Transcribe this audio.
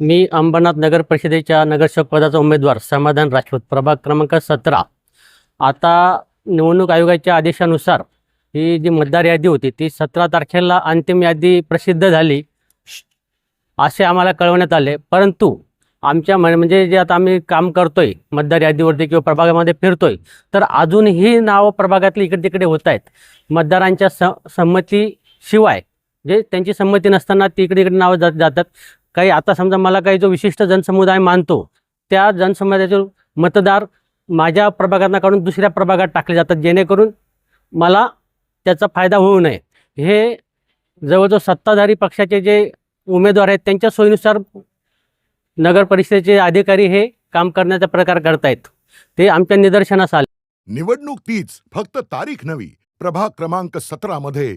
मी अंबरनाथ नगर परिषदेच्या नगरसेवक पदाचा उमेदवार समाधान राजपूत. प्रभाग क्रमांक सतरा. आता निवडणूक आयोगाच्या आदेशानुसार ही जी मतदार यादी होती ती सतरा तारखेला अंतिम यादी प्रसिद्ध झाली असे आम्हाला कळवण्यात आले. परंतु आमच्या म्हण- म्हणजे जे आता आम्ही काम करतोय मतदार यादीवरती किंवा प्रभागामध्ये फिरतोय तर अजूनही नावं प्रभागातली इकडे तिकडे होत आहेत. मतदारांच्या स संमतीशिवाय जे त्यांची संमती नसताना ती इकडे इकडे नावं जात जातात. काही आता समजा मला काही जो विशिष्ट जनसमुदाय मानतो त्या जनसमुदायाचे मतदार माझ्या प्रभागातनं काढून दुसऱ्या प्रभागात टाकले जातात जेणेकरून मला त्याचा फायदा होऊ नये. हे जवळजवळ सत्ताधारी पक्षाचे जे उमेदवार आहेत त्यांच्या सोयीनुसार नगर परिषदेचे अधिकारी हे काम करण्याचा प्रकार करतायत. ते आमच्या निदर्शनास आले. निवडणूक तीच फक्त तारीख नवी प्रभाग क्रमांक सतरा मध्ये